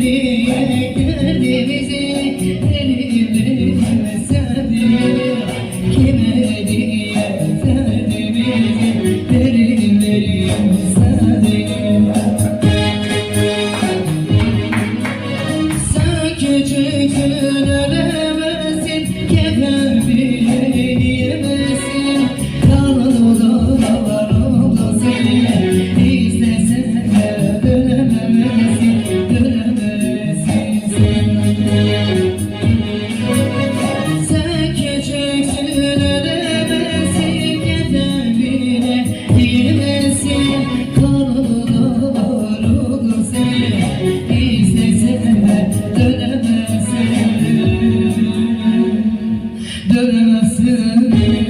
दे Sen